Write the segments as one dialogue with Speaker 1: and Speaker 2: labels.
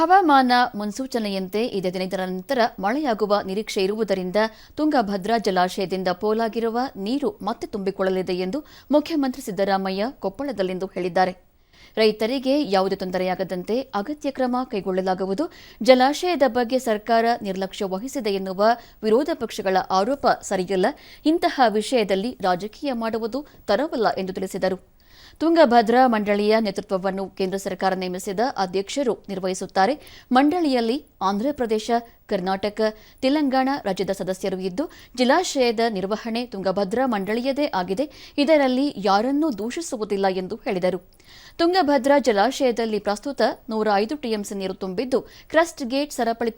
Speaker 1: ಹವಾಮಾನ ಮುನ್ಸೂಚನೆಯಂತೆ ಇದೇ ದಿನದ ನಂತರ ಮಳೆಯಾಗುವ ನಿರೀಕ್ಷೆ ಇರುವುದರಿಂದ ತುಂಗಭದ್ರಾ ಜಲಾಶಯದಿಂದ ಪೋಲಾಗಿರುವ ನೀರು ಮತ್ತೆ ತುಂಬಿಕೊಳ್ಳಲಿದೆ ಎಂದು ಮುಖ್ಯಮಂತ್ರಿ ಸಿದ್ದರಾಮಯ್ಯ ಕೊಪ್ಪಳದಲ್ಲಿಂದು ಹೇಳಿದ್ದಾರೆ. ರೈತರಿಗೆ ಯಾವುದೇ ತೊಂದರೆಯಾಗದಂತೆ ಅಗತ್ಯ ಕ್ರಮ ಕೈಗೊಳ್ಳಲಾಗುವುದು. ಜಲಾಶಯದ ಬಗ್ಗೆ ಸರ್ಕಾರ ನಿರ್ಲಕ್ಷ್ಯ ವಹಿಸಿದೆ ಎನ್ನುವ ವಿರೋಧ ಪಕ್ಷಗಳ ಆರೋಪ ಸರಿಯಲ್ಲ. ಇಂತಹ ವಿಷಯದಲ್ಲಿ ರಾಜಕೀಯ ಮಾಡುವುದು ತರವಲ್ಲ ಎಂದು ತಿಳಿಸಿದರು. ತುಂಗಭದ್ರಾ ಮಂಡಳಿಯ ನೇತೃತ್ವವನ್ನು ಕೇಂದ್ರ ಸರ್ಕಾರ ನೇಮಿಸಿದ ಅಧ್ಯಕ್ಷರು ನಿರ್ವಹಿಸುತ್ತಾರೆ. ಮಂಡಳಿಯಲ್ಲಿ ಆಂಧ್ರಪ್ರದೇಶ ಕರ್ನಾಟಕ, ತೆಲಂಗಾಣ ರಾಜ್ಯದ ಸದಸ್ಯರು ಇದ್ದು, ಜಲಾಶಯದ ನಿರ್ವಹಣೆ ತುಂಗಭದ್ರಾ ಮಂಡಳಿಯದೇ ಆಗಿದೆ. ಇದರಲ್ಲಿ ಯಾರನ್ನೂ ದೂಷಿಸುವುದಿಲ್ಲ ಎಂದು ಹೇಳಿದರು. ತುಂಗಭದ್ರಾ ಜಲಾಶಯದಲ್ಲಿ ಪ್ರಸ್ತುತ ನೂರ ಐದು ಟಿಎಂಸಿ ನೀರು ತುಂಬಿದ್ದು ಕ್ರಸ್ಟ್ ಗೇಟ್ ಸರಪಳಿ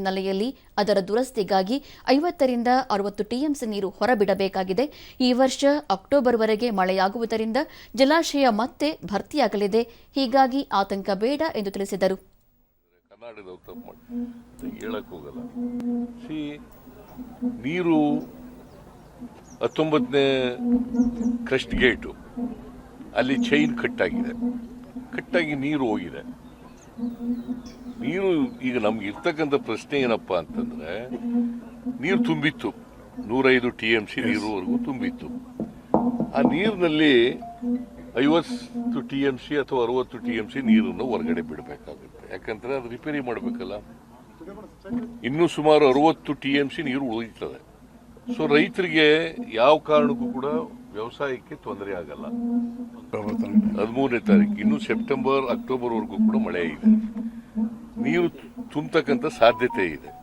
Speaker 1: ಹಿನ್ನೆಲೆಯಲ್ಲಿ ಅದರ ದುರಸ್ತಿಗಾಗಿ ಐವತ್ತರಿಂದ ಅರವತ್ತು ಟಿಎಂಸಿ ನೀರು ಹೊರಬಿಡಬೇಕಾಗಿದೆ. ಈ ವರ್ಷ ಅಕ್ಟೋಬರ್ವರೆಗೆ ಮಳೆಯಾಗುವುದರಿಂದ ಜಲಾಶಯ ಮತ್ತೆ ಭರ್ತಿಯಾಗಲಿದೆ. ಹೀಗಾಗಿ ಆತಂಕ ಬೇಡ ಎಂದು ತಿಳಿಸಿದರು.
Speaker 2: ನೀರು ಹತ್ತೊಂಬತ್ತನೇ ಕ್ರಸ್ಟ್ ಗೇಟು, ಅಲ್ಲಿ ಚೈನ್ ಕಟ್ಟಾಗಿದೆ ಕಟ್ಟಾಗಿ ನೀರು ಹೋಗಿದೆ. ನೀರು ಈಗ ನಮ್ಗೆ ಇರ್ತಕ್ಕಂಥ ಪ್ರಶ್ನೆ ಏನಪ್ಪ ಅಂತಂದ್ರೆ ನೀರು ತುಂಬಿತ್ತು. ನೂರೈದು ಟಿ ಎಂ ಸಿ ನೀರುವರೆಗೂ ತುಂಬಿತ್ತು. ಆ ನೀರಿನಲ್ಲಿ ಐವತ್ತು ಟಿ ಎಂ ಸಿ ಅಥವಾ ಅರವತ್ತು ಟಿ ಎಂ ಸಿ ನೀರನ್ನು ಹೊರಗಡೆ ಬಿಡಬೇಕಾಗುತ್ತೆ. ಯಾಕಂದ್ರೆ ಅದು ರಿಪೇರಿ ಮಾಡಬೇಕಲ್ಲ. ಇನ್ನೂ ಸುಮಾರು ಅರವತ್ತು ಟಿ ಎಂ ಸಿ ನೀರು ಉಳಿತದೆ ಸೊ ರೈತರಿಗೆ ಯಾವ ಕಾರಣಕ್ಕೂ ಕೂಡ ವ್ಯವಸಾಯಕ್ಕೆ ತೊಂದರೆ ಆಗಲ್ಲ. ಹದಿಮೂರನೇ ತಾರೀಕು ಇನ್ನು ಸೆಪ್ಟೆಂಬರ್ ಅಕ್ಟೋಬರ್ವರೆಗೂ ಕೂಡ ಮಳೆ ಇದೆ. ನೀರು ತುಂಬತಕ್ಕಂಥ ಸಾಧ್ಯತೆ ಇದೆ.